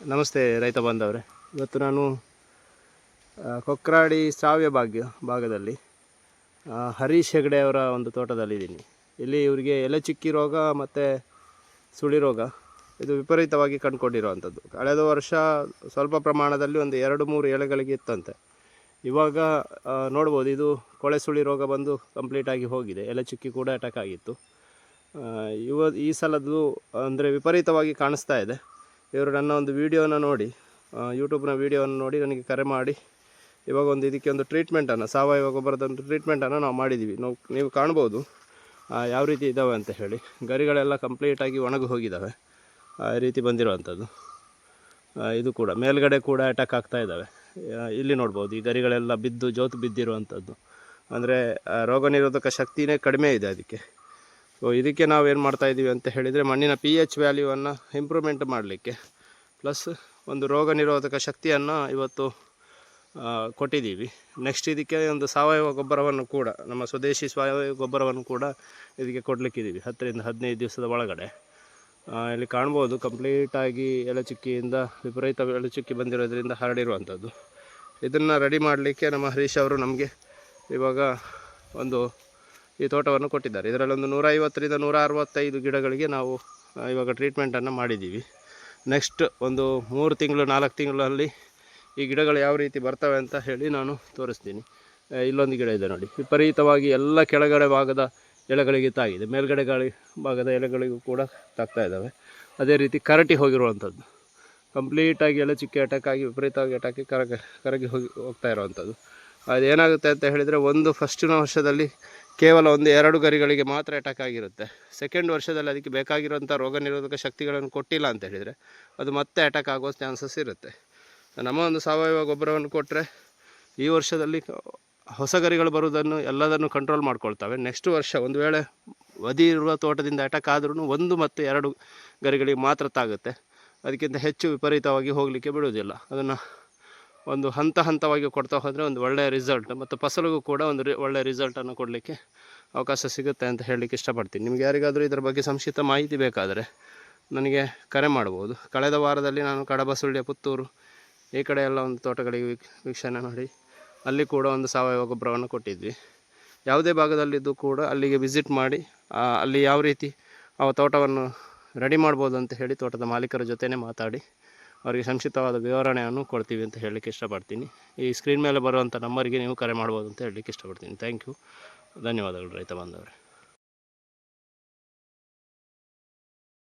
ನಮಸ್ತೆ ರೈತ ಬಾಂಧವ್ರೆ. ಇವತ್ತು ನಾನು ಕೊಕ್ರಾಡಿ ಶ್ರಾವ್ಯ ಭಾಗ್ಯ, ಭಾಗದಲ್ಲಿ ಹರೀಶ್ ಹೆಗಡೆ ಅವರ ಒಂದು ತೋಟದಲ್ಲಿದ್ದೀನಿ. ಇಲ್ಲಿ ಇವರಿಗೆ ಎಲೆ ಚಿಕ್ಕಿ ರೋಗ ಮತ್ತು ಸುಳಿ ರೋಗ ಇದು ವಿಪರೀತವಾಗಿ ಕಂಡುಕೊಂಡಿರುವಂಥದ್ದು. ಕಳೆದ ವರ್ಷ ಸ್ವಲ್ಪ ಪ್ರಮಾಣದಲ್ಲಿ ಒಂದು ಎರಡು ಮೂರು ಎಲೆಗಳಿಗೆ ಇತ್ತಂತೆ. ಇವಾಗ ನೋಡ್ಬೋದು ಇದು ಕೊಳೆ ಸುಳಿ ರೋಗ ಬಂದು ಕಂಪ್ಲೀಟಾಗಿ ಹೋಗಿದೆ. ಎಲೆ ಚಿಕ್ಕಿ ಕೂಡ ಅಟ್ಯಾಕ್ ಆಗಿತ್ತು. ಇವ ಈ ಸಲದ್ದು ಅಂದರೆ ವಿಪರೀತವಾಗಿ ಕಾಣಿಸ್ತಾ ಇದೆ. ಇವರು ನನ್ನ ಒಂದು ವಿಡಿಯೋನ ನೋಡಿ ಯೂಟ್ಯೂಬ್ನ ವೀಡಿಯೋವನ್ನು ನೋಡಿ ನನಗೆ ಕರೆ ಮಾಡಿ. ಇವಾಗ ಒಂದು ಇದಕ್ಕೆ ಒಂದು ಟ್ರೀಟ್ಮೆಂಟನ್ನು ಸಾವಯವ ಗೊಬ್ಬರದೊಂದು ಟ್ರೀಟ್ಮೆಂಟನ್ನು ನಾವು ಮಾಡಿದ್ದೀವಿ ನಾವು, ನೀವು ಕಾಣ್ಬೋದು ಯಾವ ರೀತಿ ಇದ್ದಾವೆ ಅಂತ ಹೇಳಿ. ಗರಿಗಳೆಲ್ಲ ಕಂಪ್ಲೀಟಾಗಿ ಒಣಗಿ ಹೋಗಿದ್ದಾವೆ ಆ ರೀತಿ ಬಂದಿರುವಂಥದ್ದು. ಇದು ಕೂಡ, ಮೇಲ್ಗಡೆ ಕೂಡ ಅಟ್ಯಾಕ್ ಆಗ್ತಾ ಇದ್ದಾವೆ ಇಲ್ಲಿ ನೋಡ್ಬೋದು, ಈ ಗರಿಗಳೆಲ್ಲ ಬಿದ್ದು, ಜೋತು ಬಿದ್ದಿರುವಂಥದ್ದು. ಅಂದರೆ ರೋಗ ನಿರೋಧಕ ಶಕ್ತಿನೇ ಕಡಿಮೆ ಇದೆ ಅದಕ್ಕೆ. ಸೊ ಇದಕ್ಕೆ ನಾವು ಏನು ಮಾಡ್ತಾ ಇದ್ದೀವಿ ಅಂತ ಹೇಳಿದರೆ ಮಣ್ಣಿನ ಪಿ ಎಚ್ ವ್ಯಾಲ್ಯೂವನ್ನು ಇಂಪ್ರೂವ್ಮೆಂಟ್ ಮಾಡಲಿಕ್ಕೆ. ಪ್ಲಸ್ ಒಂದು ರೋಗ ನಿರೋಧಕ ಶಕ್ತಿಯನ್ನು ಇವತ್ತು ಕೊಟ್ಟಿದ್ದೀವಿ. ನೆಕ್ಸ್ಟ್ ಇದಕ್ಕೆ ಒಂದು ಸಾವಯವ ಗೊಬ್ಬರವನ್ನು ಕೂಡ, ನಮ್ಮ ಸ್ವದೇಶಿ ಸಾವಯವ ಗೊಬ್ಬರವನ್ನು ಕೂಡ ಇದಕ್ಕೆ ಕೊಡಲಿಕ್ಕಿದ್ದೀವಿ. ಹತ್ತರಿಂದ ಹದಿನೈದು ದಿವಸದ ಒಳಗಡೆ. ಇಲ್ಲಿ ಕಾಣ್ಬೋದು ಕಂಪ್ಲೀಟಾಗಿ ಎಲೆಚುಕ್ಕಿಯಿಂದ ವಿಪರೀತ ಎಲೆಚುಕ್ಕಿ ಬಂದಿರೋದ್ರಿಂದ ಹರಡಿರುವಂಥದ್ದು. ಇದನ್ನು ರೆಡಿ ಮಾಡಲಿಕ್ಕೆ ನಮ್ಮ ಹರೀಶ್ ಅವರು ನಮಗೆ ಇವಾಗ ಒಂದು ಈ ತೋಟವನ್ನು ಕೊಟ್ಟಿದ್ದಾರೆ. ಇದರಲ್ಲೊಂದು ನೂರ ಐವತ್ತರಿಂದ ನೂರ ಅರವತ್ತೈದು ಗಿಡಗಳಿಗೆ ನಾವು ಇವಾಗ ಟ್ರೀಟ್ಮೆಂಟನ್ನು ಮಾಡಿದ್ದೀವಿ. ನೆಕ್ಸ್ಟ್ ಒಂದು ಮೂರು ತಿಂಗಳು, ನಾಲ್ಕು ತಿಂಗಳಲ್ಲಿ ಈ ಗಿಡಗಳು ಯಾವ ರೀತಿ ಬರ್ತವೆ ಅಂತ ಹೇಳಿ ನಾನು ತೋರಿಸ್ತೀನಿ. ಇಲ್ಲೊಂದು ಗಿಡ ಇದೆ ನೋಡಿ. ವಿಪರೀತವಾಗಿ ಎಲ್ಲ ಕೆಳಗಡೆ ಭಾಗದ ಎಲೆಗಳಿಗೆ ತಾಗಿದೆ. ಮೇಲ್ಗಡೆ ಗಾಳಿ ಭಾಗದ ಎಲೆಗಳಿಗೂ ಕೂಡ ತಾಗ್ತಾ ಇದ್ದಾವೆ. ಅದೇ ರೀತಿ ಕರಟಿ ಹೋಗಿರುವಂಥದ್ದು. ಕಂಪ್ಲೀಟಾಗಿ ಎಲೆ ಚಿಕ್ಕಿ ಅಟ್ಯಾಕ್ ಆಗಿ, ವಿಪರೀತವಾಗಿ ಅಟ್ಯಾಕಿ ಕರಗ, ಕರಗಿ ಹೋಗಿ ಹೋಗ್ತಾ ಇರುವಂಥದ್ದು. ಅದೇನಾಗುತ್ತೆ ಅಂತ ಹೇಳಿದರೆ, ಒಂದು ಫಸ್ಟಿನ ವರ್ಷದಲ್ಲಿ ಕೇವಲ ಒಂದು ಎರಡು ಗರಿಗಳಿಗೆ ಮಾತ್ರ ಅಟ್ಯಾಕ್ ಆಗಿರುತ್ತೆ. ಸೆಕೆಂಡ್ ವರ್ಷದಲ್ಲಿ ಅದಕ್ಕೆ ಬೇಕಾಗಿರುವಂಥ ರೋಗ ನಿರೋಧಕ ಶಕ್ತಿಗಳನ್ನು ಕೊಟ್ಟಿಲ್ಲ ಅಂತ ಹೇಳಿದರೆ ಅದು ಮತ್ತೆ ಅಟ್ಯಾಕ್ ಆಗೋ ಚಾನ್ಸಸ್ ಇರುತ್ತೆ. ನಮ್ಮ ಒಂದು ಸಾವಯವ ಗೊಬ್ಬರವನ್ನು ಕೊಟ್ಟರೆ ಈ ವರ್ಷದಲ್ಲಿ ಹೊಸ ಗರಿಗಳು ಬರುವುದನ್ನು ಎಲ್ಲದನ್ನು ಕಂಟ್ರೋಲ್ ಮಾಡ್ಕೊಳ್ತವೆ. ನೆಕ್ಸ್ಟ್ ವರ್ಷ ಒಂದು ವೇಳೆ ವದಿ ಇರುವ ತೋಟದಿಂದ ಅಟ್ಯಾಕ್ ಆದ್ರೂ ಒಂದು ಮತ್ತು ಎರಡು ಗರಿಗಳಿಗೆ ಮಾತ್ರ ತಾಗುತ್ತೆ. ಅದಕ್ಕಿಂತ ಹೆಚ್ಚು ವಿಪರೀತವಾಗಿ ಹೋಗಲಿಕ್ಕೆ ಬಿಡುವುದಿಲ್ಲ. ಅದನ್ನು ಒಂದು ಹಂತ ಹಂತವಾಗಿ ಕೊಡ್ತಾ ಹೋದರೆ ಒಂದು ಒಳ್ಳೆಯ ರಿಸಲ್ಟ್ ಮತ್ತು ಫಸಲಿಗೂ ಕೂಡ ಒಂದು ರಿ ಒಳ್ಳೆಯ ರಿಸಲ್ಟನ್ನು ಕೊಡಲಿಕ್ಕೆ ಅವಕಾಶ ಸಿಗುತ್ತೆ ಅಂತ ಹೇಳಲಿಕ್ಕೆ ಇಷ್ಟಪಡ್ತೀನಿ. ನಿಮಗೆ ಯಾರಿಗಾದರೂ ಇದರ ಬಗ್ಗೆ ಸಂಕ್ಷಿಪ್ತ ಮಾಹಿತಿ ಬೇಕಾದರೆ ನನಗೆ ಕರೆ ಮಾಡ್ಬೋದು. ಕಳೆದ ವಾರದಲ್ಲಿ ನಾನು ಕಡಬ ಸುಳ್ಯ ಪುತ್ತೂರು ಈ ಕಡೆ ಎಲ್ಲ ಒಂದು ತೋಟಗಳಿಗೆ ವೀಕ್- ವೀಕ್ಷಣೆ ಮಾಡಿ ಅಲ್ಲಿ ಕೂಡ ಒಂದು ಸಾವಯವ ಗೊಬ್ಬರವನ್ನು ಕೊಟ್ಟಿದ್ವಿ. ಯಾವುದೇ ಭಾಗದಲ್ಲಿದ್ದು ಕೂಡ ಅಲ್ಲಿಗೆ ವಿಸಿಟ್ ಮಾಡಿ ಅಲ್ಲಿ ಯಾವ ರೀತಿ ಆ ತೋಟವನ್ನು ರೆಡಿ ಮಾಡ್ಬೋದು ಅಂತ ಹೇಳಿ ತೋಟದ ಮಾಲೀಕರ ಜೊತೆನೇ ಮಾತಾಡಿ ಅವರಿಗೆ ಸಂಕ್ಷಿಪ್ತವಾದ ವಿವರಣೆಯನ್ನು ಕೊಡ್ತೀವಿ ಅಂತ ಹೇಳಲಿಕ್ಕೆ ಇಷ್ಟಪಡ್ತೀನಿ. ಈ ಸ್ಕ್ರೀನ್ ಮೇಲೆ ಬರುವಂಥ ನಂಬರಿಗೆ ನೀವು ಕರೆ ಮಾಡ್ಬೋದು ಅಂತ ಹೇಳಲಿಕ್ಕೆ ಇಷ್ಟಪಡ್ತೀನಿ. ಥ್ಯಾಂಕ್ ಯು ಧನ್ಯವಾದಗಳು ರೈತ ಬಾಂಧವರೇ.